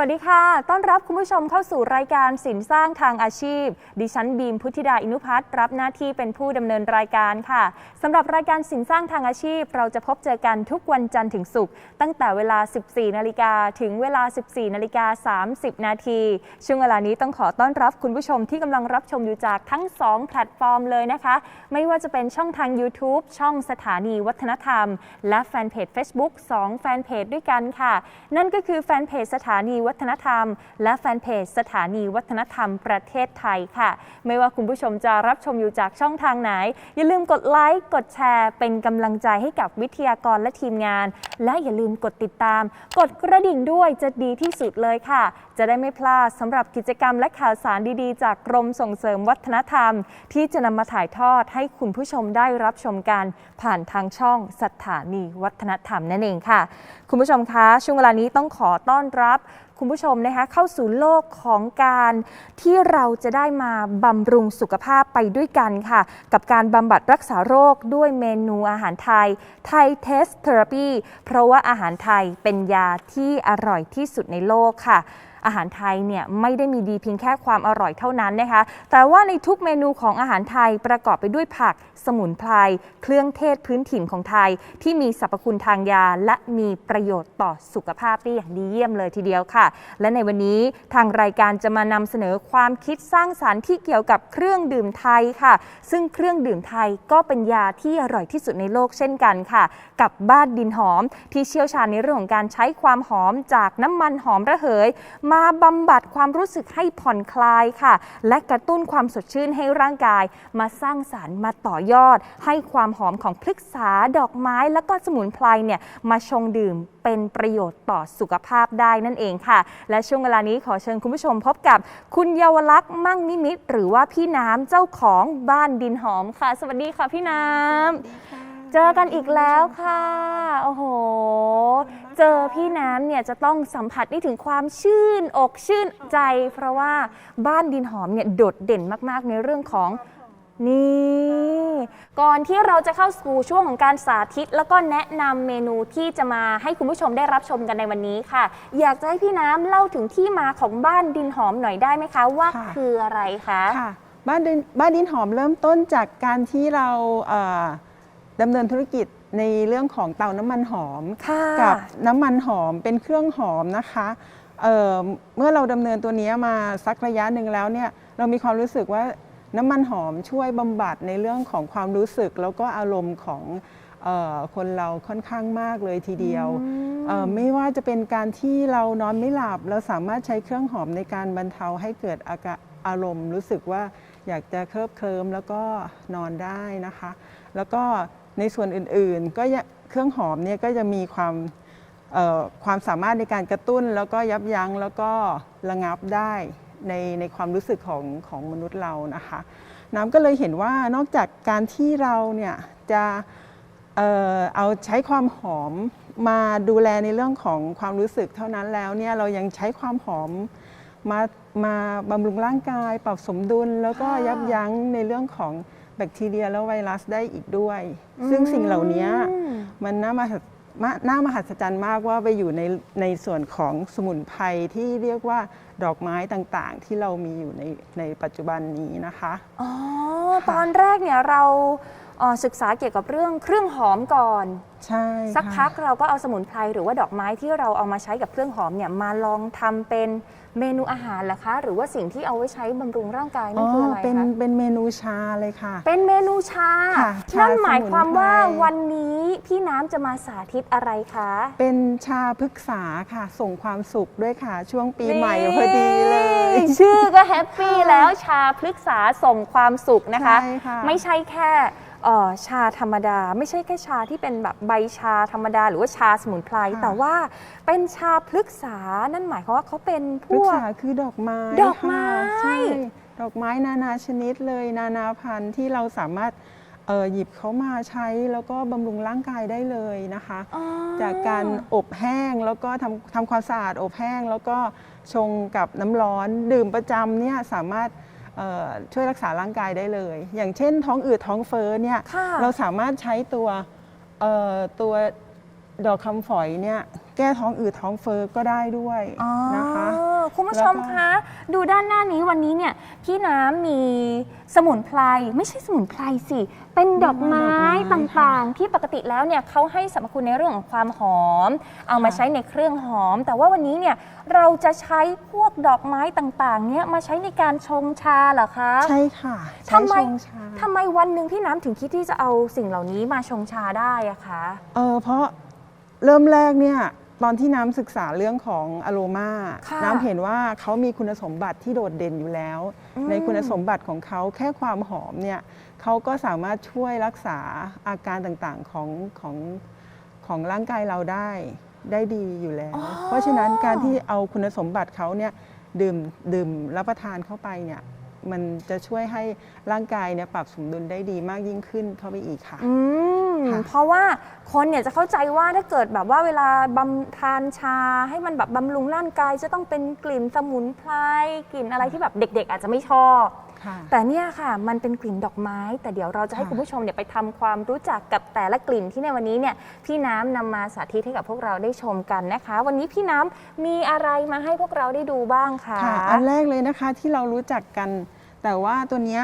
สวัสดีค่ะ ต้อนรับคุณผู้ชมเข้าสู่รายการสินสร้างทางอาชีพ ดิฉันบีมพุทธิดาอินุพัฒน์รับหน้าที่เป็นผู้ดำเนินรายการค่ะสำหรับรายการสินสร้างทางอาชีพ เราจะพบเจอกันทุกวันจันทร์ถึงศุกร์ตั้งแต่เวลา 14 นาฬิกาถึงเวลา 14 นาฬิกา 30 นาที ช่วงเวลานี้ต้องขอต้อนรับคุณผู้ชมที่กำลังรับชมอยู่จากทั้ง 2 แพลตฟอร์มเลยนะคะ ไม่ว่าจะเป็นช่องทาง YouTube ช่องสถานีวัฒนธรรม และแฟนเพจ Facebook 2 แฟนเพจด้วยกันค่ะ นั่นก็คือแฟนเพจสถานีวัฒนธรรม และแฟนเพจสถานีวัฒนธรรมประเทศไทยค่ะ ไม่ว่าคุณผู้ชมจะรับชมอยู่จากช่องทางไหน อย่าลืมกดไลค์กดแชร์เป็นกำลังใจให้กับวิทยากรและทีมงาน และอย่าลืมกดติดตาม กดกระดิ่งด้วยจะดีที่สุดเลยค่ะ จะได้ไม่พลาดสำหรับกิจกรรมและข่าวสารดีๆ จากกรมส่งเสริมวัฒนธรรม ที่จะนำมาถ่ายทอดให้คุณผู้ชมได้รับชมกันผ่านทางช่องสถานีวัฒนธรรมนั่นเองค่ะ คุณผู้ชมคะช่วงเวลานี้ต้องขอต้อนรับคุณผู้ชมนะคะเข้าสู่โลกของการที่เราจะได้มาบำรุงสุขภาพไปด้วยกันค่ะ กับการบำบัดรักษาโรคด้วยเมนูอาหารไทยไทยเทสเทอราปีเพราะว่าอาหารไทยเป็นยาที่อร่อยที่สุดในโลกค่ะ อาหารไทยเนี่ยไม่ได้มีดีเพียงแค่ความอร่อยเท่านั้นนะคะ แต่ว่าในทุกเมนูของอาหารไทยประกอบไปด้วยผัก สมุนไพร เครื่องเทศพื้นถิ่นของไทย ที่มีสรรพคุณทางยา และมีประโยชน์ต่อสุขภาพได้อย่างดีเยี่ยมเลยทีเดียวค่ะ และในวันนี้ทางรายการจะมานำเสนอความคิดสร้างสารรค์ที่เกี่ยวกับเครื่องดื่มไทยค่ะ ซึ่งเครื่องดื่มไทยก็เป็นยาที่อร่อยที่สุดในโลกเช่นกันค่ะ กับบ้านดินหอม ที่เชี่ยวชาญในเรื่องของการใช้ความหอมจากน้ำมันหอมระเหยมาบำบัดความรู้สึกให้ผ่อนคลายค่ะ และกระตุ้นความสดชื่นให้ร่างกาย มาสร้างสารรค์มาต่อยอด ให้ความหอมของพฤกษาดอกไม้ แล้วก็สมุนไพรเนี่ยมาชงดื่มเป็นประโยชน์ต่อสุขภาพได้นั่นเองค่ะ และช่วงเวลานี้ขอเชิญคุณผู้ชมพบกับ คุณเยาวลักษณ์มั่งนิมิต หรือว่าพี่น้ำเจ้าของบ้านดินหอมค่ะ สวัสดีค่ะพี่น้ำ เจอกันอีกแล้วค่ะ โอ้โห เจอพี่น้ำเนี่ยจะต้องสัมผัสได้ถึงความชื่นอกชื่นใจ เพราะว่าบ้านดินหอมเนี่ยโดดเด่นมากๆในเรื่องของนี่ ก่อนที่เราจะเข้าสู่ช่วงของการสาธิต แล้วก็แนะนำเมนูที่จะมาให้คุณผู้ชมได้รับชมกันในวันนี้ค่ะ อยากจะให้พี่น้ำเล่าถึงที่มาของบ้านดินหอมหน่อยได้ไหมคะว่าค่ะ คืออะไรคะ ค่ะบ้านดินบ้านดินหอมเริ่มต้นจากการที่เราเอ่อ ดำเนินธุรกิจในเรื่องของเตาน้ำมันหอม ค่ะ กับน้ำมันหอมเป็นเครื่องหอมนะคะเอ่อเมื่อเราดำเนินตัวเนี้ยมาสักระยะหนึ่งแล้วเนี่ยเรามีความรู้สึกว่าน้ำมันหอมช่วยบำบัดในเรื่องของความรู้สึก แล้วก็อารมณ์ของเออคนเราค่อนข้างมากเลยทีเดียวเอ่อไม่ว่าจะเป็นการที่เรานอนไม่หลับ เราสามารถใช้เครื่องหอมในการบรรเทาให้เกิดอากาอารมณ์รู้สึกว่าอยากจะเคลิบเคลิมแล้วก็นอนได้นะคะ แล้วก็ ในส่วนอื่นๆ ก็เครื่องหอมเนี่ยก็จะมีความความสามารถในการกระตุ้น แล้วก็ยับยั้งแล้วก็ระงับได้ในในความรู้สึกของของมนุษย์เรานะคะ น้ำก็เลยเห็นว่านอกจากการที่เราเนี่ยจะเออเอาใช้ความหอมมาดูแลในเรื่องของความรู้สึกเท่านั้นแล้วเนี่ยเรายังใช้ความหอมมามาบำรุงร่างกาย ปรับสมดุล แล้วก็ยับยั้งในเรื่องของ แบคทีเรียและไวรัสได้อีกด้วย ซึ่งสิ่งเหล่านี้อืมมันน่ามหัศมาน่ามหัศจรรย์มากว่าไปอยู่ในในส่วนของสมุนไพรที่เรียกว่าดอกไม้ต่างๆ ที่เรามีอยู่ในในปัจจุบันนี้นะคะอ๋อค่ะตอนแรกเนี่ยเราเอ่อศึกษาเกี่ยวกับเรื่องเครื่องหอมก่อน ใช่สักค่ะพักเราก็เอาสมุนไพรหรือว่าดอกไม้ที่เราเอามาใช้กับเครื่องหอมเนี่ยมาลองทำเป็น เมนูอาหารเหรอคะ หรือว่าสิ่งที่เอาไว้ใช้บำรุงร่างกายนั่นคืออะไรเป็นคะเป็นเมนูชาเลยค่ะ เป็นเมนูชา ค่ะชานั่นหมายความว่าสมุนไพร วันนี้พี่น้ำจะมาสาธิตอะไรคะ เป็นชาพฤกษาค่ะ ส่งความสุขด้วยค่ะ ช่วงปีใหม่พอดีเลย นี่ชื่อก็แฮปปี้แล้วชาพฤกษาส่งความสุขนะคะ ใช่ค่ะไม่ใช่แค่เอ่อ ชาธรรมดา ไม่ใช่แค่ชาที่เป็นแบบใบชาธรรมดา หรือว่าชาสมุนไพรค่ะแต่ว่าเป็นชาพฤกษานั่นหมายความว่าเขาเป็นพพฤกวกษาคือดอกไม้ดอกไม้ค่ะใช่ดอกไม้นานาชนิดเลยนานาพันธุ์ที่เราสามารถเอ่อหยิบเขามาใช้แล้วก็บำรุงร่างกายได้เลยนะคะอ๋อจากการอบแห้งแล้วก็ทำทำความสะอาดอบแห้ง แล้วก็ชงกับน้ำร้อนดื่มประจำเนี่ยสามารถเอ่อ ช่วยรักษาร่างกายได้เลย อย่างเช่นท้องอืดท้องเฟ้อเนี่ยค่ะเราสามารถใช้ตัวเอ่อตัว ดอกคำฝอยเนี่ยแก้ท้องอืดท้องเฟ้อก็ได้ด้วยอ๋อนะคะ คุณผู้ชมแล้วก็คะ ดูด้านหน้านี้วันนี้เนี่ยพี่น้ำมีสมุนไพรไม่ใช่สมุนไพรสิ เป็นดอกไม้ต่างๆ ที่ปกติแล้วเนี่ยเขาให้สรรพคุณในเรื่องของความหอม เอามาใช้ในเครื่องหอม แต่ว่าวันนี้เนี่ยเราจะใช้พวกดอกไม้ต่างๆ เนี่ยมาใช้ในการชงชาเหรอคะ ใช่ค่ะทำไมใช้ชงชาทำไมวันหนึ่งพี่น้ำถึงคิดที่จะเอาสิ่งเหล่านี้มาชงชาได้อะคะ เออเพราะ เริ่มแรกเนี่ยตอนที่น้ำศึกษาเรื่องของอโรมา ค่ะน้ำเห็นว่าเขามีคุณสมบัติที่โดดเด่นอยู่แล้ว อืม ในคุณสมบัติของเขาแค่ความหอมเนี่ยเขาก็สามารถช่วยรักษาอาการต่างๆของของของร่างกายเราได้ได้ดีอยู่แล้ว เพราะฉะนั้นการที่เอาคุณสมบัติเขาเนี่ยดื่มดื่มรับประทานเข้าไปเนี่ยมันจะช่วยให้ร่างกายเนี่ยปรับสมดุลได้ดีมากยิ่งขึ้นเข้าไปอีกค่ะ อืมค่ะ เพราะว่า คนเนี่ยจะเข้าใจว่าถ้าเกิดแบบว่าเวลาบำทานชาให้มันแบบบำรุงร่างกาย จะต้องเป็นกลิ่นสมุนไพรกลิ่นอะไรที่แบบเด็ก ๆ อาจจะไม่ชอบ ค่ะ แต่เนี่ยค่ะมันเป็นกลิ่นดอกไม้ แต่เดี๋ยวเราจะให้ค่ะ คุณผู้ชมเนี่ยไปทำความรู้จักกับแต่ละกลิ่นที่ในวันนี้เนี่ยพี่น้ำนำมาสาธิตให้กับพวกเราได้ชมกันนะคะ วันนี้พี่น้ำมีอะไรมาให้พวกเราได้ดูบ้างคะ ค่ะ อันแรกเลยนะคะที่เรารู้จักกัน แต่ว่าตัวเนี้ย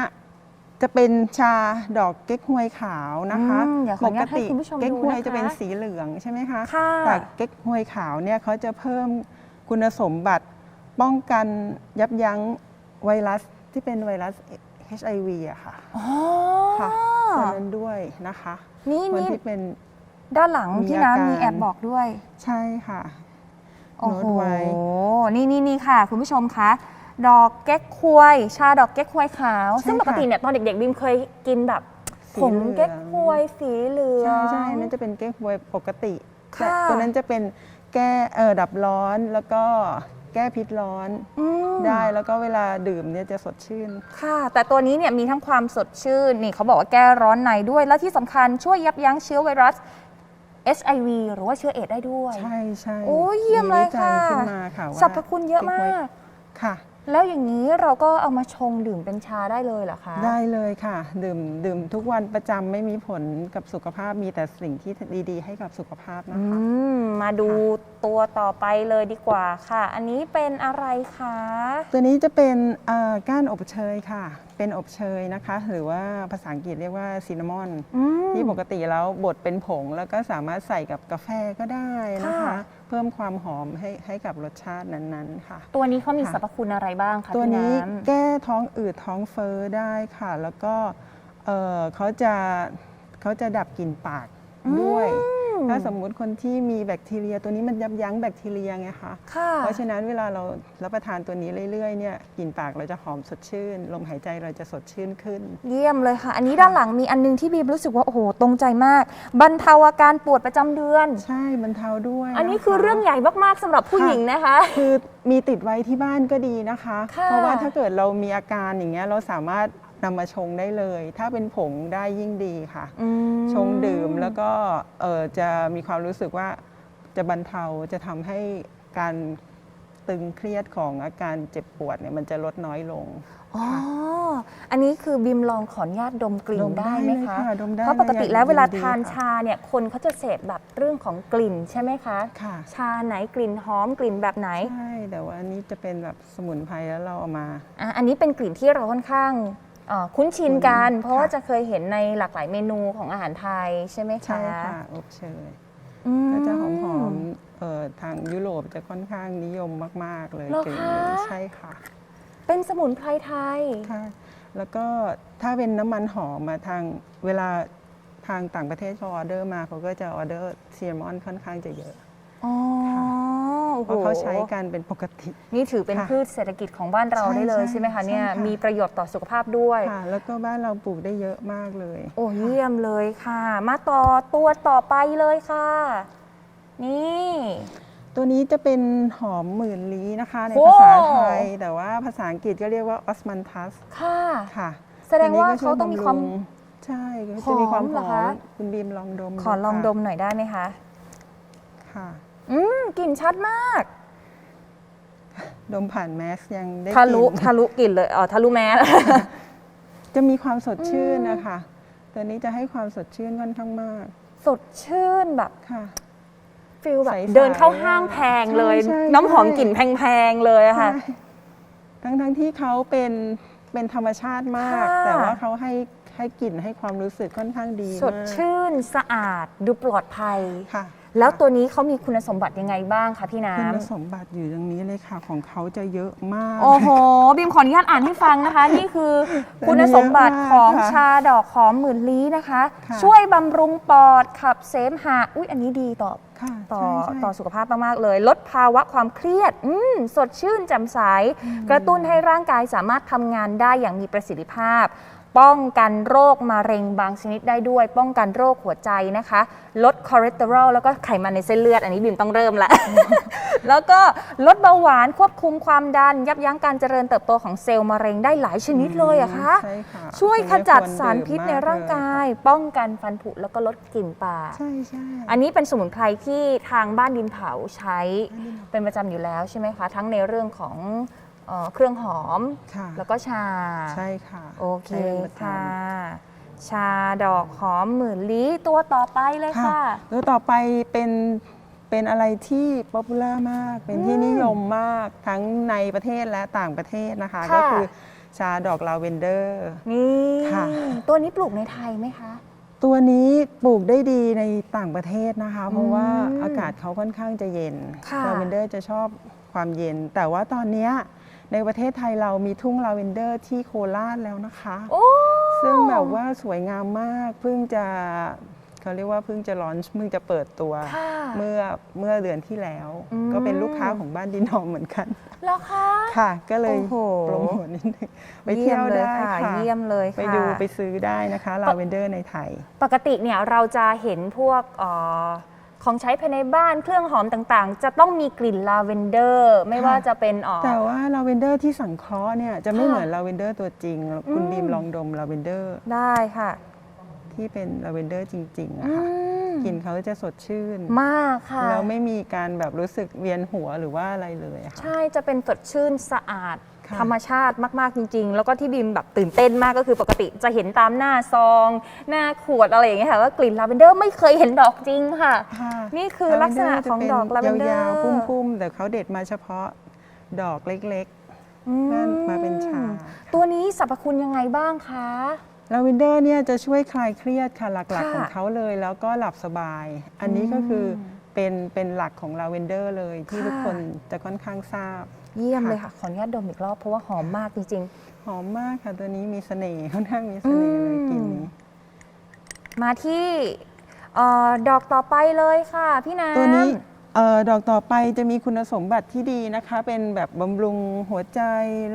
จะเป็นชาดอกเก๊กฮวยขาวนะคะอืมเดี๋ยวขออนุญาตให้คุณผู้ชมเก๊กดูฮวยนะคะจะเป็นสีเหลืองใช่ไหมคะ ค่ะ แต่เก๊กฮวยขาวเนี่ยเขาจะเพิ่มคุณสมบัติป้องกันยับยั้งไวรัสที่เป็นไวรัส HIV อะค่ะอ๋อ ค่ะตัวนั้นด้วยนะคะนี่คนนี่ที่เป็น ด้านหลังมีพี่อาการน้ำมีแอบบอกด้วย ใช่ค่ะ โอ้โห โน้ตไว้นี่นี่นี่ค่ะ คุณผู้ชมคะ ดอกเก๊กควย ชาดอกเก๊กควยขาว ใช่ซึ่งปกติค่ะ เนี่ยตอนเด็กๆบิมเคยกินแบบสีผงเหลืองเก๊กควยสีเหลือง ใช่ใช่นั่นจะเป็นเก๊กฮวยปกติค่ะ แต่ตัวนั้นจะเป็นแก้เออดับร้อนแล้วก็แก้พิษร้อนอืม ได้แล้วก็เวลาดื่มเนี่ยจะสดชื่น ค่ะ แต่ตัวนี้เนี่ยมีทั้งความสดชื่น นี่เขาบอกว่าแก้ร้อนในด้วย และที่สำคัญช่วยยับยั้งเชื้อไวรัส HIV หรือว่าเชื้อเอดส์ได้ด้วย ใช่ใช่โอ้ยเยี่ยมเลยวิจัค่ะ ขึ้นมาค่ะว่าสรรพคุณเยอะมากค่ะ แล้วอย่างนี้เราก็เอามาชงดื่มเป็นชาได้เลยเหรอคะ ได้เลยค่ะ ดื่มดื่มทุกวันประจำไม่มีผลกับสุขภาพมีแต่สิ่งที่ดีๆ ให้กับสุขภาพนะอืคะ ม มาดูตัวต่อไปเลยดีกว่าค่ะ อันนี้เป็นอะไรคะ ตัวนี้จะเป็นเอ่อก้านอบเชยค่ะ เป็นอบเชยนะคะ หรือว่าภาษาอังกฤษเรียกว่าซินนามอน อืม ที่ปกติแล้วบดเป็นผง แล้วก็สามารถใส่กับกาแฟก็ได้นะคะ ค่ะ เพิ่มความหอมให้ให้กับรสชาตินั้นๆค่ะ ตัวนี้เขามีค่ะ สรรพคุณอะไรบ้างคะตัวพี่นี้น้ำแก้ท้องอืดท้องเฟ้อได้ค่ะ แล้วก็เอ่อเขาจะเขาจะดับกลิ่นปากด้วย ถ้าสมมุติคนที่มีแบคทีเรียตัวนี้มันยับยั้งแบคทีเรียไงคะค่ะ เพราะฉะนั้นเวลาเรารับประทานตัวนี้เรื่อยๆเนี่ยกลิ่นปากเราจะหอมสดชื่น ลมหายใจเราจะสดชื่นขึ้น เยี่ยมเลยค่ะ อันนี้ด้านหลังมีอันนึงที่บีมรู้สึกว่าโอ้โหตรงใจมาก บรรเทาอาการปวดประจำเดือน ใช่บรรเทาด้วย อันนี้ะะคือเรื่องใหญ่มากๆสำหรับผู้ค่ะหญิงนะคะ คือมีติดไว้ที่บ้านก็ดีนะคะค่ะเพราะว่าถ้าเกิดเรามีอาการอย่างเงี้ยเราสามารถ นำมาชงได้เลย ถ้าเป็นผงได้ยิ่งดีค่ะอืมชงดื่มแล้วก็เอ่อจะมีความรู้สึกว่าจะบรรเทาจะทำให้การตึงเครียดของอาการเจ็บปวดเนี่ยมันจะลดน้อยลง อ๋อ อันนี้คือบิมลองขออนุญาตดมกลิ่ดนมได้ได้ไหมเลยคะค่ะดมได้เพราะปกติเลยแล้วเวลายินดีทานค่ะชาเนี่ยคนเขาจะเสพแบบเรื่องของกลิ่นใช่ไหมคะค่ะชาไหนกลิ่นหอมกลิ่นแบบไหน ใช่ แต่ว่าอันนี้จะเป็นแบบสมุนไพรแล้วเราเอามาอะอันนี้เป็นกลิ่นที่เราค่อนข้าง เอ่อคุ้นชินกันคุ้นเพราะว่าค่ะ จะเคยเห็นในหลากหลายเมนูของอาหารไทยใช่ไหมคะใช่ค่ะอบเชยอืม ก็จะหอมๆเอ่อทางยุโรปจะค่อนข้างนิยมมาก ๆ เลยเหรอกลิ่นคะนี้ใช่ค่ะเป็นสมุนไพรไทย ค่ะ แล้วก็ถ้าเป็นน้ำมันหอมมาทางเวลาทางต่างประเทศเขาออเดอร์มาเขาก็จะออเดอร์ซีมอนค่อนข้างจะเยอะ อ๋อ ค่ะ โอ้เพโหราะเขาใช้กันเป็นปกติ นี่ถือเป็นค่ะพืชเศรษฐกิจของบ้านเราใช่ได้เลยใช่ใช่ไหมคะเนี่ยใช่ค่ะ มีประโยชน์ต่อสุขภาพด้วย ค่ะ แล้วก็บ้านเราปลูกได้เยอะมากเลย โอ้เยี่ยมเลยค่ะ มาต่อตัวต่อไปเลยค่ะ นี่ ตัวนี้จะเป็นหอมหมื่นลี้นะคะ ในโอ้ ภาษาไทย แต่ว่าภาษาอังกฤษก็เรียกว่าออสมันทัสค่ะ ค่ะแสดงว่าตัวนี้ก็ช่เขาต้องมีความบำรุใช่ก็จะมีความหอมหเหรออคะ มคุณบีมลองดมขอลองค่ะดมหน่อยได้ไหมคะ ค่ะ อืมกลิ่นชัดมาก ดมผ่านแมสยังได้ทะลุกลิ่นทะลุกลิ่นเลยอ๋อทะลุแมส จะมีความสดชื่นนะคะตัวนี้จะให้ความสดชื่นค่อนข้างมาก สดชื่นแบบค่ะ ฟิลแบบใสๆเดินเข้าห้างแพงเลย ใช่ใช่น้ำหอมใช่ กลิ่นแพงๆเลยอะค่ะ ใช่ทั้งทั้งที่เขาเป็นเป็นธรรมชาติมาก ค่ะ แต่ว่าเขาให้ให้กลิ่นให้ความรู้สึกค่อนข้างดีสดมากชื่นสะอาดดูปลอดภัย ค่ะ แล้วตัวนี้เขามีคุณสมบัติยังไงบ้างคะพี่น้คุณำสมบัติอยู่ตรงนี้เลยค่ะของเขาจะเยอะมากโอ้โหบิมขออนุญาตอ่านให้ฟังนะคะ นี่คือคุณสมบัติของค่ะชาดอกหอมหมื่นลี้นะคะ ค่ะ ช่วยบำรุงปอดขับเสมหะอุ้ยอันนี้ดีต่อ ค่ะต่อใช่ใช่ ต่อสุขภาพมาก ๆ เลย ลดภาวะความเครียด อืมสดชื่นแจ่มใส กระตุ้นให้ร่างกายสามารถทำงานได้อย่างมีประสิทธิภาพ ป้องกันโรคมะเร็งบางชนิดได้ด้วย ป้องกันโรคหัวใจนะคะ ลดคอเลสเตอรอลแล้วก็ไขมันในเส้นเลือด อันนี้บิมต้องเริ่มละ แล้วก็ลดเบาหวานควบคุมความดัน ยับยั้งการเจริญเติบโตของเซลล์มะเร็งได้หลายชนิดเลยอะคะใช่ค่ะช่วยตรงขนี้จัดควสารพิษในดื่มมร่างเลกาย ป้องกันฟันผุแล้วก็ลดกลิ่นปากใช่ใช่อันนี้เป็นสมุนไพรที่ทางบ้านดินเผาใช้เป็นประจำอยู่แล้วใช่ไหมคะ ทั้งในเรื่องของ เอ่อเครื่องหอม ค่ะแล้วก็ชา ใช่ค่ะโอเคใช้เป็นประจำค่ะ ชาดอกหอมหมื่นลี้ตัวต่อไปเลยค่ะแล้วต่อไปเป็นเป็นอะไรที่ป๊อปปูล่ามาก เป็นที่อืมนิยมมากทั้งในประเทศและต่างประเทศนะคะ ค่ะ ก็คือชาดอกลาเวนเดอร์ นี่ ค่ะ ตัวนี้ปลูกในไทยไหมคะ ตัวนี้ปลูกได้ดีในต่างประเทศนะคะ เพราะว่าอืมอากาศเขาค่อนข้างจะเย็นค่ะ ลาเวนเดอร์จะชอบความเย็น แต่ว่าตอนเนี้ย ในประเทศไทยเรามีทุ่งลาเวนเดอร์ที่โคราชแล้วนะคะ โอ้ ซึ่งแบบว่าสวยงามมากเพิ่งจะเขาเรียกว่าเพิ่งจะลอนเพิ่งจะเปิดตัวค่ะเมื่อเมื่อเดือนที่แล้ว อืม ก็เป็นลูกค้าของบ้านดินหอมเหมือนกัน แล้วคะ ค่ะ ก็เลยโอ้โห โปรโมทนิดนึงไปเที่ยวมเลยได้ค่ะค่ะ เยี่ยมเลยค่ะ ไปดูไปซื้อได้นะคะลาเวนเดอร์ในไทย ปกติเนี่ยเราจะเห็นพวกเออ ของใช้ภายในบ้านเครื่องหอมต่างๆ จะต้องมีกลิ่นลาเวนเดอร์ ไม่ค่ะว่าจะเป็นเออแต่ว่าลาเวนเดอร์ที่สังเคราะห์เนี่ยจะไม่ค่ะเหมือนลาเวนเดอร์ตัวจริง คุณอืม บีมลองดมลาเวนเดอร์ได้ค่ะที่เป็นลาเวนเดอร์จริงๆอือะค่ะมกลิ่นเขาจะสดชื่น มากค่ะ แล้วไม่มีการแบบรู้สึกเวียนหัวหรือว่าอะไรเลยอะค่ะ ใช่จะเป็นสดชื่นสะอาดค่ะ ธรรมชาติมาก ๆ จริง ๆ แล้วก็ที่บีมแบบตื่นเต้นมากก็คือปกติจะเห็นตามหน้าซอง หน้าขวดอะไรอย่างเงี้ยค่ะว่ากลิ่นลาเวนเดอร์ไม่เคยเห็นดอกจริงค่ะ ค่ะนี่คือลักษณะของดอกลาเวนเดอร์ยาวๆพุ่มๆ แต่เขาเด็ดมาเฉพาะดอกเล็กอืๆ นั่นมาเป็นชาตัวนี้สรรพคุณยังไงบ้างคะ ลาเวนเดอร์เนี่ยจะช่วยคลายเครียดค่ะหลักค่ะๆของเขาเลย แล้วก็หลับสบาย อันนี้ก็คืออมเป็นเป็นหลักของลาเวนเดอร์เลยที่ค่ะ ทุกคนจะค่อนข้างทราบ เยี่ยมค่ะเลยค่ะ ขออนุญาตดมอีกรอบ เพราะว่าหอมมากจริงหอมมากค่ะ ตัวนี้มีเสน่ห์ค่อนข้างมีเสน่ห์เลยอืมกลิ่นนี้ ๆ มาที่เออดอกต่อไปเลยค่ะพี่น้ำ ตัวนี้เอ่อดอกต่อไปจะมีคุณสมบัติที่ดีนะคะ เป็นแบบบำรุงหัวใจ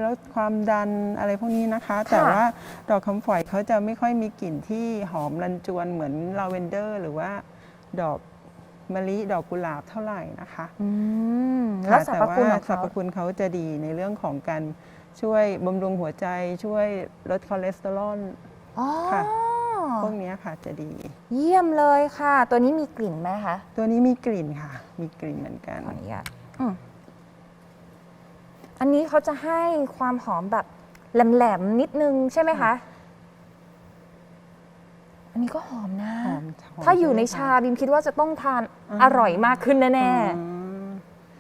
ลดความดันอะไรพวกนี้นะคะ แต่ว่าดอกคำฝอยเขาจะไม่ค่อยมีกลิ่นที่หอมรันจวนเหมือนลาเวนเดอร์ หรือว่าดอก มะลิดอกกุหลาบเท่าไหร่นะคะอืมแล้วสรรพคุณของแต่ว่าสรรเขาพคุณเขาจะดีในเรื่องของการช่วยบำรุงหัวใจช่วยลดคอเลสเตอรอล อ๋อค่ะ พวกเนี้ยค่ะจะดี เยี่ยมเลยค่ะ ตัวนี้มีกลิ่นไหมคะตัวนี้มีกลิ่นค่ะ มีกลิ่นเหมือนกัน ขออนุญาตอืมอันนี้เขาจะให้ความหอมแบบแหลมๆนิดนึงใช่ไหมคะ อันนี้ก็หอมนะ หอมหอมถ้าอยู่ในช่ชาไหมคะบิมคิดว่าจะต้องทานอ่าอร่อยมากขึ้นแน่อืม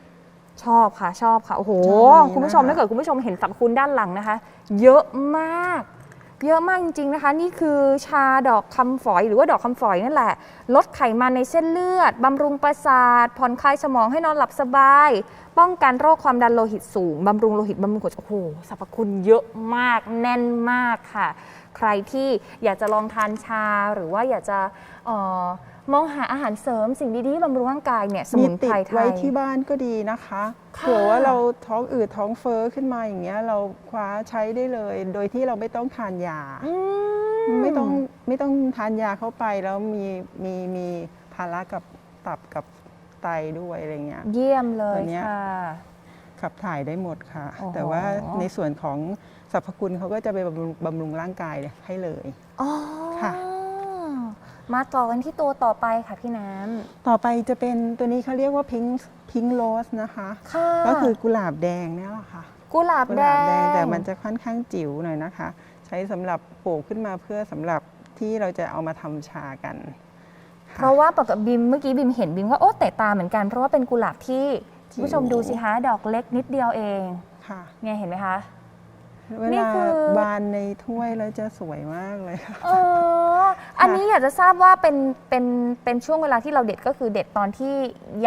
ๆชอบค่ะชอบค่ะโอ้โหชอบนี้คุณผู้ชมนะคะ ถ้าเกิดคุณผู้ชมเห็นสรรพคุณด้านหลังนะคะ เยอะมาก เยอะมากจริงๆนะคะ นี่คือชาดอกคำฝอยหรือว่าดอกคำฝอยนั่นแหละ ลดไขมันในเส้นเลือดบำรุงประสาทผ่อนคลายสมองให้นอนหลับสบาย ป้องกันโรคความดันโลหิตสูงบำรุงโลหิตบำรุงหัวใจโอ้โหสรรพคุณเยอะมากแน่นมากค่ะ ใครที่อยากจะลองทานชาหรือว่าอยากจะเออมองหาอาหารเสริมสิ่งดีๆบำรุงร่างกายเนี่ยสมีมุนไพติรดไทไว้ยที่บ้านก็ดีนะคะค่ะเผื่อว่าเราท้องอืดท้องเฟ้อขึ้นมาอย่างเงี้ยเราคว้าใช้ได้เลย โดยที่เราไม่ต้องทานยาอืไม่ต้องไม่ต้องทานยาเข้าไปแล้วมีมีมีภาระกับตับกับไตด้วยอะไรเงี้ย เยี่ยมเลยตัวเนี้ย ค่ะ ขับถ่ายได้หมดค่ะ โอ้โห แต่ว่าในส่วนของ สรรพคุณเขาก็จะไปบำรุงบำรุงร่างกายให้เลย อ๋อค่ะ มาต่อกันที่ตัวต่อไปค่ะพี่น้ำต่อไปจะเป็นตัวนี้เขาเรียกว่าพิงพิงโรสนะคะค่ะก็คือกุหลาบแดงเนี่ยแหละค่ะกุหลาบกุหแดลาบงแดงแต่มันจะค่อนข้างจิ๋วหน่อยนะคะ ใช้สำหรับปลูกขึ้นมาเพื่อสำหรับที่เราจะเอามาทำชากันเพราะว่าปกติบิมเมื่อกี้บิมเห็นบิมว่าโอ้เตะตาเหมือนกัน เพราะว่าเป็นกุหลาบที่จิ๋ว คุณผู้ชมดูสิคะดอกเล็กนิดเดียวเอง ค่ะ เนี่ยเห็นไหมคะ เวนี่ลาคือ บานในถ้วยแล้วจะสวยมากเลยค่ะ เอออันนี้อยากจะทราบว่าเป็นเป็นเป็นช่วงเวลาที่เราเด็ดก็คือเด็ดตอนที่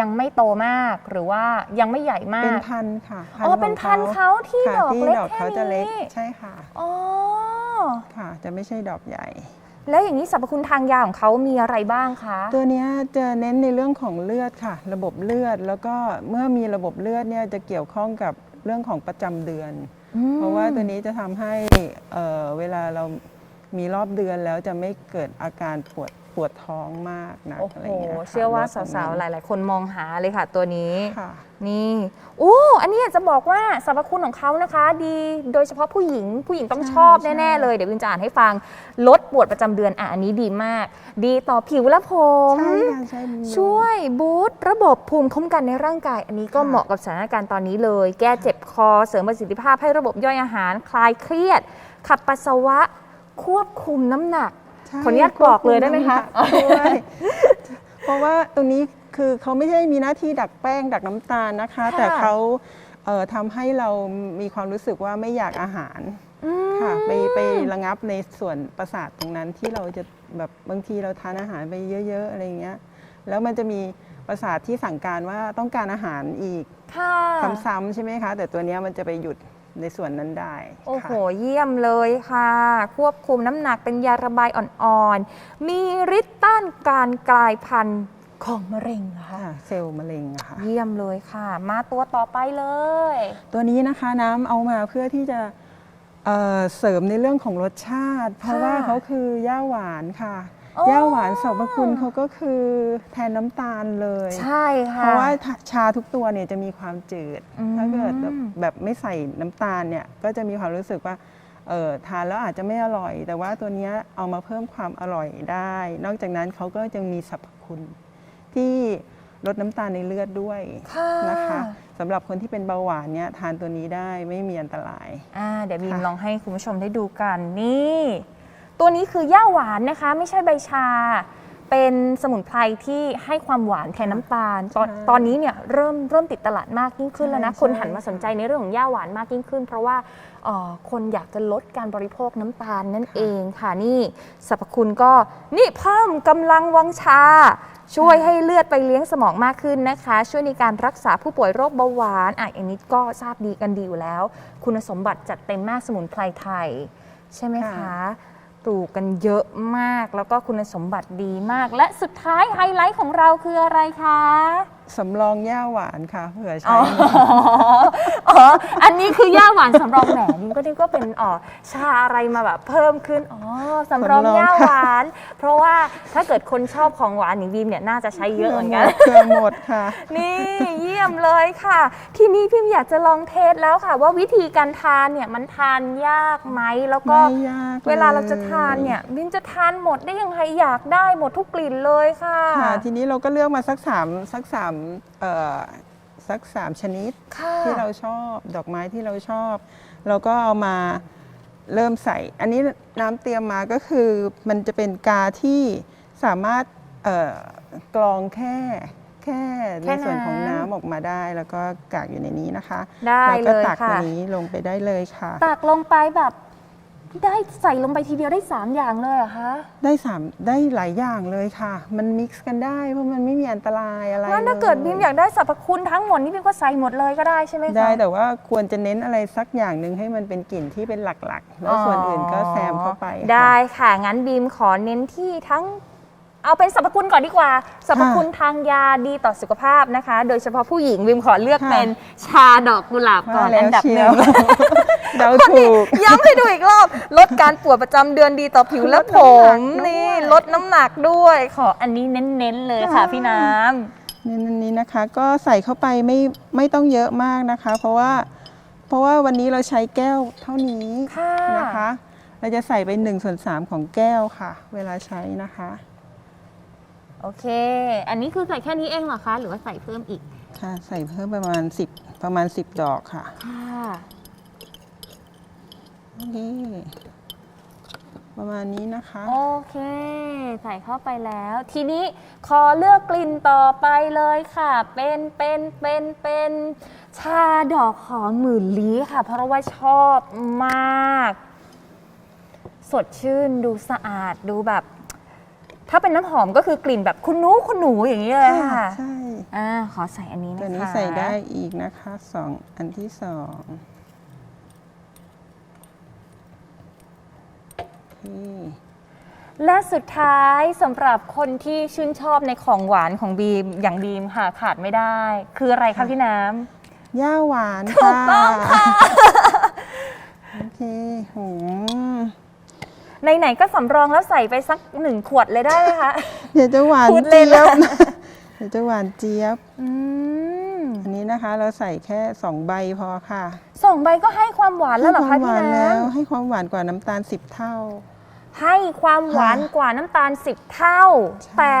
ยังไม่โตมากหรือว่ายังไม่ใหญ่มาเป็นก พันธุ์ค่ะอ๋อเป็นขงพันธุ์เขาที่ค่ะดอกที่เล็กดอกแค่เขาจะเล็กนี้ ใช่ค่ะ อ๋อ ค่ะ จะไม่ใช่ดอกใหญ่ แล้วอย่างนี้สรรพคุณทางยาของเขามีอะไรบ้างคะ ตัวเนี้ยจะเน้นในเรื่องของเลือดค่ะ ระบบเลือดแล้วก็เมื่อมีระบบเลือดเนี่ยจะเกี่ยวข้องกับเรื่องของประจำเดือนอืม เพราะว่าตัวนี้จะทำให้เอ่อเวลาเรามีรอบเดือนแล้วจะไม่เกิดอาการปวด ปวดท้องมากนะโอ้อะไรโหเงี้ยค่ะเชื่อว่าลดตรงสาวๆหนั้นลายๆ คนมองหาเลยค่ะตัวนี้ ค่ะ นี่อู้อันนี้อยากจะบอกว่าสรรพคุณของเขานะคะ ดีโดยเฉพาะผู้หญิง ผู้หญิงต้องใช่ชอบใช่ แน่ ๆ เลย เดี๋ยววินจะอ่านให้ฟัง ลดปวดประจำเดือนอะอันนี้ดีมาก ดีต่อผิวและผม ใช่ค่ะใช่ช่วยบูตระบบภูมิคุ้มกันในร่างกาย อันนี้ก็ค่ะเหมาะกับสถานการณ์ตอนนี้เลย แก้เจ็บคอเสริมประสิทธิภาพให้ระบบย่อยอาหาร คลายเครียด ขับปัสสาวะ ควบคุมน้ำหนักใช่ ขออนุญาตบอกเลยได้ไหมคะด้วยเพราะว่าตรงนี้คือเขาไม่ใช่มีหน้าที่ดักแป้งดักน้ำตาลนะคะค่ะแต่เขาเอ่อทำให้เรามีความรู้สึกว่าไม่อยากอาหารอืมค่ะไปไประงับในส่วนประสาทตรงนั้นที่เราจะแบบบางทีเราทานอาหารไปเยอะ ๆ อะไรเงี้ย แล้วมันจะมีประสาทที่สั่งการว่าต้องการอาหารอีกค่ะซ้ำๆใช่ไหมคะ แต่ตัวเนี้ยมันจะไปหยุด ในส่วนนั้นได้โอ้โห ค่ะเยี่ยมเลยค่ะ ควบคุมน้ำหนักเป็นยาระบายอ่อนๆ มีฤทธิ์ต้านการกลายพันธุ์ของมะเร็งเหรอค่ะ ค่ะเซลล์มะเร็งอะค่ะ เยี่ยมเลยค่ะ มาตัวต่อไปเลย ตัวนี้นะคะน้ำเอามาเพื่อที่จะ เอ่อเสริมในเรื่องของรสชาติ เพราะว่าเขาคือย่าหวานค่ะอ๋อย่าหวานสรรพคุณเขาก็คือแทนน้ำตาลเลย ใช่ค่ะเพราะว่าชาทุกตัวเนี่ยจะมีความจืดอืมถ้าเกิดแบบแบบไม่ใส่น้ำตาลเนี่ยก็จะมีความรู้สึกว่าเออทานแล้วอาจจะไม่อร่อย แต่ว่าตัวเนี้ยเอามาเพิ่มความอร่อยได้ นอกจากนั้นเขาก็ยังมีสรรพคุณที่ ลดน้ำตาลในเลือดด้วยค่ะนะคะสำหรับคนที่เป็นเบาหวานเนี่ยทานตัวนี้ได้ไม่มีอันตราย อ่าเดี๋ยวบีมค่ะ ลองให้คุณผู้ชมได้ดูกันนี่ ตัวนี้คือย่าหวานนะคะ ไม่ใช่ใบชา เป็นสมุนไพรที่ให้ความหวานแทนน้ำตาล ตอนใช่ตอนนี้เนี่ยเริ่มเริ่มติดตลาดมากยิ่งขึ้นแล้วนะใช่คนหันมาใช่สนใจในเรื่องของย่าหวานมากยิ่งขึ้น เพราะว่าเอ่อคนอยากจะลดการบริโภคน้ำตาลนั่นเองค่ะนี่สรรพคุณก็นี่เพิ่มกำลังวังชา ช่วยให้เลือดไปเลี้ยงสมองมากขึ้นนะคะ ช่วยในการรักษาผู้ป่วยโรคเบาหวานอะอย่างนี้ก็ทราบดีกันดีอยู่แล้ว คุณสมบัติจัดเต็มมากสมุนไพรไทย ใช่ไหมคะ ค่ะ ปลูกกันเยอะมาก แล้วก็คุณสมบัติดีมาก และสุดท้ายไฮไลท์ของเราคืออะไรคะสำรองย่าหวานค่ะเผื่อใช้ อ๋ออ๋อ อันนี้คือย่าหวานสำรองแหมนี่ก็นี่ก็เป็นอ๋อชาอะไรมาแบบเพิ่มขึ้น อ๋อสำรองสำรอง ย่าค่ะหวาน เพราะว่าถ้าเกิดคนชอบของหวานอย่างบีมเนี่ยน่าจะใช้เยอะเหมือนกันเครื่องหมดค่ะ นี่เยี่ยมเลยค่ะ ทีนี้พิมอยากจะลองเทสแล้วค่ะ ว่าวิธีการทานเนี่ยมันทานยากไหมแล้วก็ ไม่ยากเวลาเราจะทานเนี่ยบิมจะทานหมดได้ยังไงอยากได้หมดทุกกลิ่นเลยค่ะ ค่ะ ทีนี้เราก็เลือกมาสักสามสักสามเอ่อสักสามชนิดค่ะที่เราชอบดอกไม้ที่เราชอบ เราก็เอามาเริ่มใส่ อันนี้น้ำเตรียมมาก็คือมันจะเป็นกาที่สามารถเอ่อกรองแค่แค่แค่ในส่วนของน้ำ น้ำออกมาได้ แล้วก็กากอยู่ในนี้นะคะได้แล้วก็เลยตักค่ะ ตัวนี้ลงไปได้เลยค่ะ ตักลงไปแบบ ได้ใส่ลงไปทีเดียวได้ 3 อย่างเลยเหรอคะได้สามได้หลายอย่างเลยค่ะ มันมิกซ์กันได้เพราะมันไม่มีอันตรายอะไรงั้นถ้าเกิดลบิมอยากได้สรรพคุณทั้งหมดนี่บิมก็ใส่หมดเลยก็ได้ใช่ไหมคะ ได้แต่ว่าควรจะเน้นอะไรสักอย่างหนึ่งให้มันเป็นกลิ่นที่เป็นหลักๆ แล้วส่วนอื่นก็แซมเข้าไปค่ะ ได้ค่ะ งั้นบีมขอเน้นที่ทั้ง เอาเป็นสรรพคุณก่อนดีกว่า สรรพคุณทางยาดีต่อสุขภาพนะคะ โดยเฉพาะผู้หญิงบีมขอเลือกค่ะ เป็นชาดอกกุหลาบก่อนว่าแล้วอันดับเชีหยนึ่วงเดาถูกย้ำให้ดูอีกรอบ ลดการปวดประจำเดือนดีต่อผิวและผมลดน้ำหนักด้วย นี่ลดน้ำหนักด้วย ขออันนี้เน้นๆเลยค่ะค่ะพี่น้นี่นี่นะคะก็ใส่เข้าไปไม่ไม่ต้องเยอะมากนะคะ เพราะว่าเพราะว่าวันนี้เราใช้แก้วเท่านี้ำค่ะนะคะ เราจะใส่ไป1ส่วน3ของแก้วค่ะ เวลาใช้นะคะ โอเค อันนี้คือใส่แค่นี้เองเหรอคะ หรือว่าใส่เพิ่มอีก ค่ะ ใส่เพิ่มประมาณ 10 ประมาณ 10 ดอกค่ะ ค่ะนี่ประมาณนี้นะคะ โอเค ใส่เข้าไปแล้ว ทีนี้ขอเลือกกลิ่นต่อไปเลยค่ะ เป็นเป็นเป็นเป็นชาดอกหอมหมื่นลี้ค่ะ เพราะว่าชอบมาก สดชื่นดูสะอาดดูแบบ ถ้าเป็นน้ำหอมก็คือกลิ่นแบบคุณหนูคุณหนูอย่างนี้เลยค่ะใช่ อ่าขอใส่อันนี้นะคะตัวนี้ใส่ได้อีกนะคะสองอันที่สองโอเคและสุดท้ายสำหรับคนที่ชื่นชอบในของหวานของบีมอย่างบีมค่ะขาดไม่ได้ คืออะไรคะพี่น้ำ ย่าหวานถูกต้องค่ะ โอเคโห ไหนๆก็สำรองแล้วใส่ไปสักหนึ่งขวดเลยได้ไหมคะ เดี๋ยวจะหวานพูดเล่เจี๊น ยบนะเดี๋ยวจะหวานเจี๊ยบ อืมอันนี้นะคะเราใส่แค่สองใบพอค่ะสองใบก็ให้ความหวานแล้วเหรอให้คะความหพี่วานน้แล้ว ให้ความหวานกว่าน้ำตาลสิบเท่าำให้ความหวานค่ะกว่าน้ำตาลสิบเท่า ใช่ แต่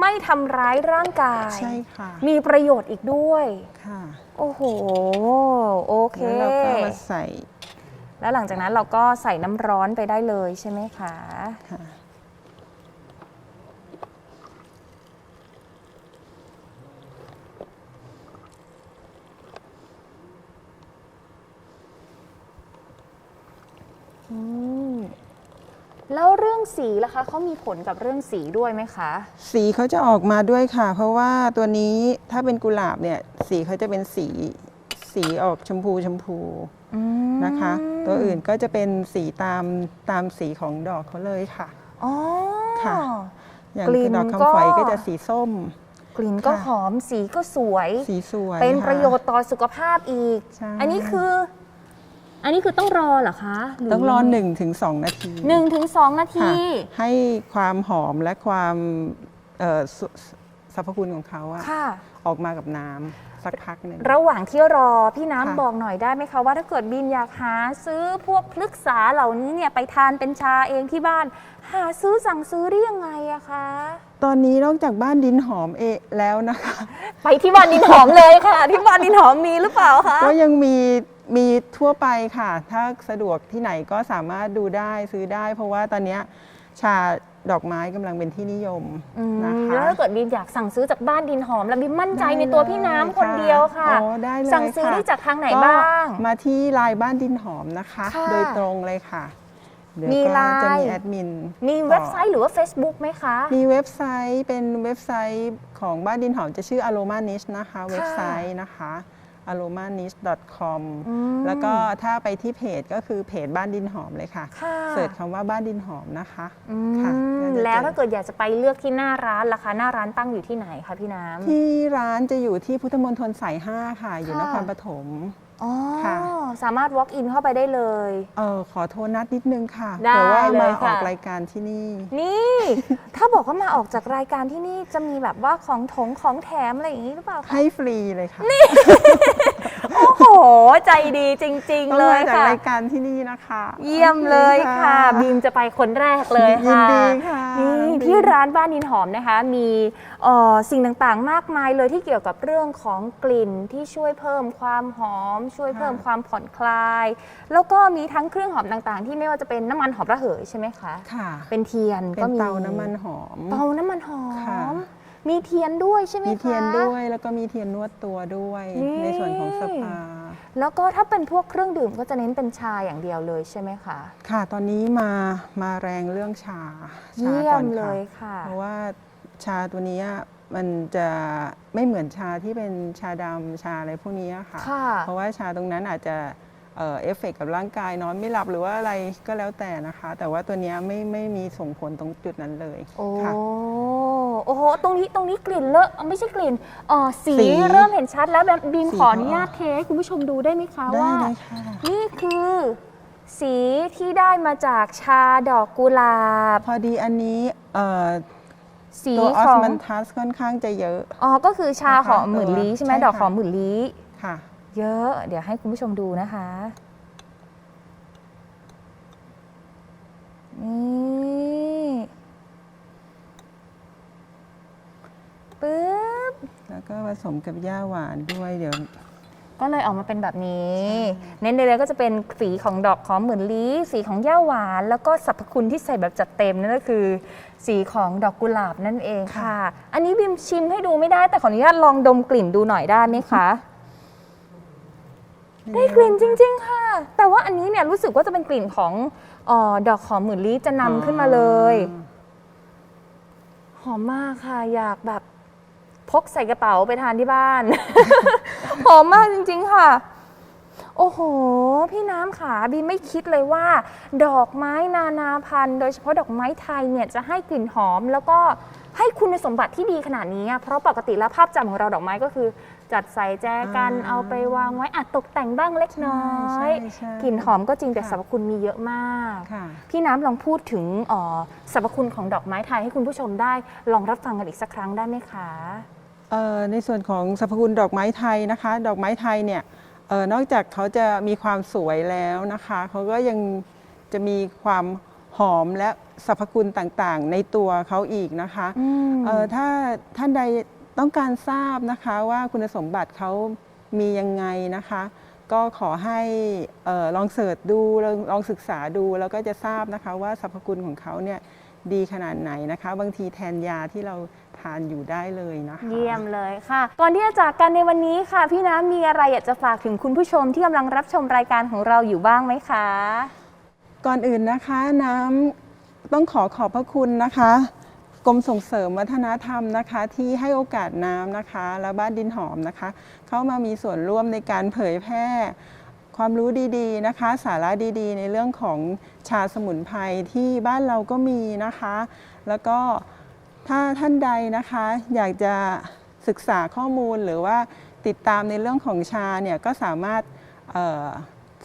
ไม่ทำร้ายร่างกาย ใช่ค่ะมีประโยชน์อีกด้วย ค่ะ โอ้โห โอเค แล้วเราก็มาใส่ แล้วหลังจากนั้นเราก็ใส่น้ำร้อนไปได้เลยใช่ไหมคะค่ะอืมแล้วเรื่องสีล่ะคะเขามีผลกับเรื่องสีด้วยไหมคะ สีเขาจะออกมาด้วยค่ะ เพราะว่าตัวนี้ถ้าเป็นกุหลาบเนี่ย สีเขาจะเป็นสี สีออกชมพูชมพูอืมนะคะ ตัวอื่นก็จะเป็นสีตามตามสีของดอกเขาเลยค่ะอ๋อค่ะอย่างกลิ่นดอกคำฝอยก็ก็จะสีส้ม กลิ่นก็ค่ะหอมสีก็สวยสีสวย เป็นค่ประโยชน์ต่อสุขภาพอีกใช่อันนี้คือ อันนี้คือต้องรอเหรอคะหต้องรอยังไงหนึ่งถึงสองนาทีหนึ่งถึงสองนาค่ะที ให้ความหอมและความเอ่อสุสรรพคุณของเขาอะค่ะออกมากับน้ำ สักพักหนึ่ง ระหว่างที่รอพี่น้ำค่ะ บอกหน่อยได้ไหมคะว่าถ้าเกิดบีมอยากหาซื้อพวกพฤกษาเหล่านี้เนี่ยไปทานเป็นชาเองที่บ้าน หาซื้อสั่งซื้อได้ยังไงอะคะ ตอนนี้นอกจากบ้านดินหอมเอะแล้วนะคะ ไปที่บ้านดินหอมเลยค่ะ ที่บ้านดินหอมมีหรือเปล่าคะ ก็ยังมีมีทั่วไปค่ะ ถ้าสะดวกที่ไหนก็สามารถดูได้ซื้อได้ เพราะว่าตอนเนี้ยชา ดอกไม้กำลังเป็นที่นิยมอืมนะคะแล้วถ้าเกิดบีมอยากสั่งซื้อจากบ้านดินหอม แล้วบีมมั่นใจในตัวพี่น้ำคนเดียวค่ะอ๋อได้เลยสั่งซื้อค่ะได้จากทางไหนก็บ้างมาที่ไลน์บ้านดินหอมนะคะ ค่ะโดยตรงเลยค่ะเดี๋ยวมีก็ไลน์จะมีแอดมินมีเว็บไซต์หรือว่า Facebook ไหมคะ มีเว็บไซต์เป็นเว็บไซต์ของบ้านดินหอมจะชื่อ aroma niche นะคะ เว็บไซต์นะคะ aroma niche com อืมแล้วก็ถ้าไปที่เพจก็คือเพจบ้านดินหอมเลยค่ะค่ะเสิร์ชคำว่าบ้านดินหอมนะคะอืค่ะมก็จะแล้วเจอถ้าเกิดอยากจะไปเลือกที่หน้าร้านล่ะคะหน้าร้านตั้งอยู่ที่ไหนคะพี่น้ำที่ร้านจะอยู่ที่พุทธมณฑลสาย 5 ค่ะ อยู่นค่ะครปฐม อ๋อค่ะ สามารถ walk in เข้าไปได้เลย เออขอโทรนัดนิดนึงค่ะได้เผื่อว่าเลยมาอค่ะ อกรายการที่นี่ นี่ ถ้าบอกว่ามาออกจากรายการที่นี่จะมีแบบว่าของถงของแถมอะไรอย่างนี้หรือเปล่าคะให้ฟรีเลยค่ะ โอ้โห ใจดีจริงต้อๆงเลมายจากค่ะรายการที่นี่นะคะ เยี่ยมเลยค่ะ บีมจะไปคนแรกเลยยินค่ะดีค่ะนี่น้องบีมที่ร้านบ้านดินหอมนะคะ มีเอ่อสิ่งต่างๆ มากมายเลยที่เกี่ยวกับเรื่องของกลิ่นที่ช่วยเพิ่มความหอม ช่วยเพิ่มความผ่อนคลาย แล้วก็มีทั้งเครื่องหอมต่างๆ ที่ไม่ว่าจะเป็นน้ำมันหอมระเหยใช่ไหมคะค่ะ เป็นเทียนเป็ก็นมีเตาน้ำมันหอมเตาน้ำมันหอค่ะม มีเทียนด้วยใช่ไหมคะ มีเทียนด้วยแล้วก็มีเทียนนวดตัวด้วยนี่ ในส่วนของสปา แล้วก็ถ้าเป็นพวกเครื่องดื่มก็จะเน้นเป็นชาอย่างเดียวเลยใช่ไหมคะ ค่ะ ตอนนี้มามาแรงเรื่องชาชาเยี่ยก่อมนเลค่ะ ยค่ะ เพราะว่าชาตัวเนี้ยมันจะไม่เหมือนชาที่เป็นชาดำชาอะไรพวกนี้ค่ะ ค่ะ เพราะว่าชาตรงนั้นอาจจะเอ่อเอฟเฟกต์กับร่างกายนอนไม่หลับหรือว่าอะไรก็แล้วแต่นะคะ แต่ว่าตัวเนี้ยไม่ไม่มีส่งผลตรงจุดนั้นเลยโอ้ ค่ะ โอ้โห ตรงนี้ตรงนี้กลิ่นเลอะเอ่อไม่ใช่กลิ่นเอ๋อสีสีเริ่มเห็นชัดแล้วแบบบีมสีขออนุเขาญาตเทให้คุณผู้ชมดูได้ไหมคะได้ว่า เลยค่ะ นี่คือ สีที่ได้มาจากชาดอกกุหลาบ พอดีอันนี้เอ่อสีตัวออขสองมันทัสค่อนข้างจะเยอะ อ๋อก็คือชานะคะหอมหมื่นลี้ใช่ไหมใช่ค่ะ ดอกหอมหมื่นลี้ค่ะ เยอะ เดี๋ยวให้คุณผู้ชมดูนะคะนี่ ปึ๊บ แล้วก็ผสมกับย่าหวานด้วยเดี๋ยว ก็เลยออกมาเป็นแบบนี้ เน้นเลยก็จะเป็นสีของดอกหอมหมื่นลี้สีของย่าหวาน แล้วก็สรรพคุณที่ใส่แบบจัดเต็มนั่นก็คือ สีของดอกกุหลาบนั่นเองค่ะ อันนี้บิมชิมให้ดูไม่ได้แต่ขออนุญาตลองดมกลิ่นดูหน่อยได้ไหมคะ ได้กลิ่นจริง ๆ ค่ะ แต่ว่าอันนี้เนี่ยรู้สึกว่าจะเป็นกลิ่นของเออดอกหอมหมื่นลี้จะนำขึ้นมาเลย หอมมากค่ะ อยากแบบ พกใส่กระเป๋าไปทานที่บ้าน หอมมากจริง ๆ ค่ะ โอ้โห พี่น้ำขาบีไม่คิดเลยว่า ดอกไม้นานาพันธุ์ โดยเฉพาะดอกไม้ไทยเนี่ยจะให้กลิ่นหอม แล้วก็ให้คุณสมบัติที่ดีขนาดนี้อะเพราะปกติแล้วภาพจำของเราดอกไม้ก็คือ จัดใส่แจกันอ่าเอาไปวางไว้อาจตกแต่งบ้างเล็กน้อใช่ยใช่กลิ่นหอมก็จริงแต่ค่ะ สรรพคุณมีเยอะมาก ค่ะ พี่น้ำลองพูดถึงเอ่อสรรพคุณของดอกไม้ไทยให้คุณผู้ชมได้ลองรับฟังกันอีกสักครั้งได้ไหมคะเอ่อ ในส่วนของสรรพคุณดอกไม้ไทยนะคะ ดอกไม้ไทยเนี่ยเออนอกจากเขาจะมีความสวยแล้วนะคะเขาก็ยังจะมีความหอมและสรรพคุณต่างๆ ในตัวเขาอีกนะคะอืมเอ่อถ้าท่านใดต้องการทราบนะคะว่าคุณสมบัติเขามียังไงนะคะ ก็ขอให้เออลองเสิร์ชดูลองลองศึกษาดูแล้วก็จะทราบนะคะว่าสรรพคุณของเขาเนี่ยดีขนาดไหนนะคะ บางทีแทนยาที่เราทานอยู่ได้เลยนะคะเยี่ยมเลยค่ะ ก่อนที่จะจากกันในวันนี้ค่ะ พี่น้ำมีอะไรอยากจะฝากถึงคุณผู้ชมที่กำลังรับชมรายการของเราอยู่บ้างไหมคะ ก่อนอื่นนะคะน้ำต้องขอขอบพระคุณนะคะกรมส่งเสริมวัฒนธรรมนะคะ ที่ให้โอกาสน้ำนะคะ และบ้านดินหอมนะคะ เข้ามามีส่วนร่วมในการเผยแพร่ ความรู้ดีๆนะคะ สาระดีๆ ในเรื่องของชาสมุนไพรที่บ้านเราก็มีนะคะ แล้วก็ ถ้าท่านใดนะคะอยากจะศึกษาข้อมูลหรือว่าติดตามในเรื่องของชาเนี่ยก็สามารถ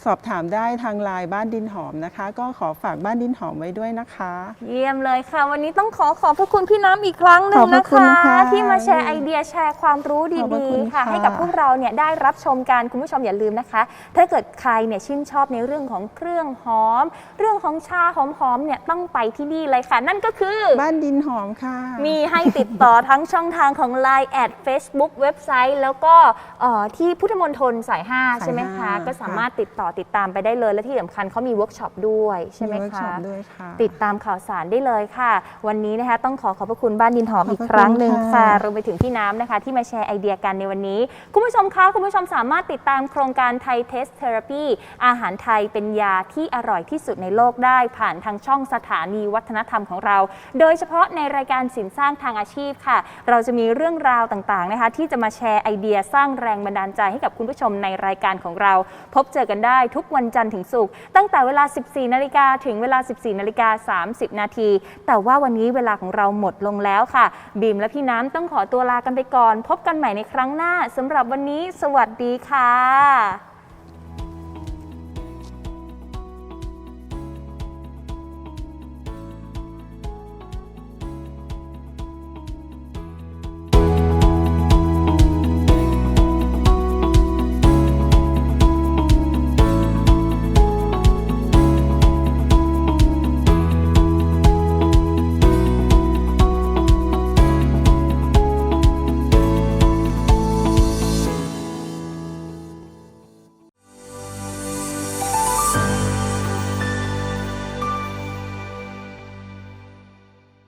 สอบถามได้ทางไลน์บ้านดินหอมนะคะ ก็ขอฝากบ้านดินหอมไว้ด้วยนะคะ เยี่ยมเลยค่ะ วันนี้ต้องขอขอบพระคุณพี่น้ำอีกครั้งหนึ่ของบพนะระคุณคะ ค่ะที่มาแชร์ไอเดียแชร์ความรู้ขอบพระดีคุณๆค่ะ ค่ะ ให้กับพวกเราเนี่ยได้รับชมกันคุณผู้ชมอย่าลืมนะคะ ถ้าเกิดใครเนี่ยชื่นชอบในเรื่องของเครื่องหอม เรื่องของชาหอมๆเนี่ยต้องไปที่นี่เลยค่ะ นั่นก็คือ บ้านดินหอมค่ะ มีให้ติดต่อทั้งช่องทางของ Line แอด Facebook เว็บไซต์ แล้วก็เอ่อที่พุทธมณฑลสาย 5 ใช่ไหมสายคะ ห้าก็สามารถติดต่อติดตามไปได้เลย และที่สำคัญเขามีเวิร์กช็อปด้วยใช่ไหมเวิร์กช็อคะ ปด้วยค่ะ ติดตามข่าวสารได้เลยค่ะ วันนี้นะคะต้องขอขอบพระคุณบ้านดินหอมขอบอีกพระครั้งหนึ่งคุณค่ะค่ะรวมไปถึงพี่น้ำนะคะ ที่มาแชร์ไอเดียกันในวันนี้ คุณผู้ชมคะคุณผู้ชมสามารถติดตามโครงการไทยเทสเทอราปีอาหารไทยเป็นยาที่อร่อยที่สุดในโลกได้ ผ่านทางช่องสถานีวัฒนธรรมของเรา โดยเฉพาะในรายการสินสร้างทางอาชีพค่ะ เราจะมีเรื่องราวต่างๆนะคะ ที่จะมาแชร์ไอเดียสร้างแรงบันดาลใจให้กับคุณผู้ชมในรายการของเรา พบเจอกันได้ทุกวันจันทร์ถึงศุกร์ตั้งแต่เวลา 14 นาฬิกาถึงเวลา 14 นาฬิกา 30 นาที แต่ว่าวันนี้เวลาของเราหมดลงแล้วค่ะ บีมและพี่น้ำต้องขอตัวลากันไปก่อน พบกันใหม่ในครั้งหน้าสำหรับวันนี้ สวัสดีค่ะ